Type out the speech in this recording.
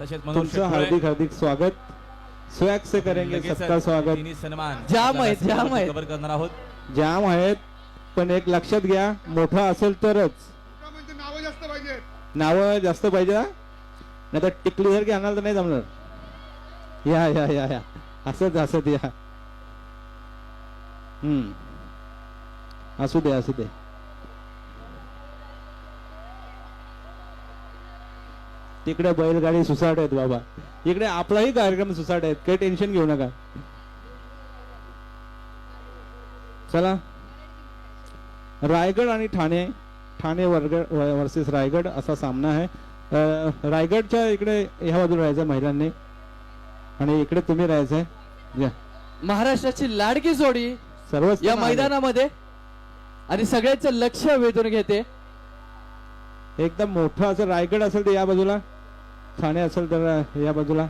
तसेच तुमचं हार्दिक हार्दिक स्वागत. स्वॅग से करेंगे सबका स्वागत. सन्मान. जाम आहेत, जाम आहेत. कव्हर करणार आहोत. जाम आहेत पण एक लक्षात घ्या मोठा असेल तरच. नावं जास्त पाहिजे नावं जास्त पाहिजे नाही तर टिकली सारखी आणाल तर नाही जमणार. या या या या. असंच असत या. हम्म. असू दे असू दे. तिकडे बैलगाडी सुसाट आहेत बाबा. इकडे आपलाही कार्यक्रम सुसाट आहेत. काही टेन्शन घेऊ नका. चला. रायगड आणि ठाणे ठाणे वर्ग वर्सेस रायगड असा सामना आहे. रायगडच्या इकडे ह्या बाजूला राहायचं महिलांनी. आणि इकडे तुम्ही राहायचंय. या. महाराष्ट्राची लाडकी जोडी सर्वच या. मैदानामध्ये. आणि सगळ्यांचं लक्ष वेधून घेते. एकदम मोठं असं रायगड असेल तर या बाजूला. ठाणे असेल तर या बाजूला.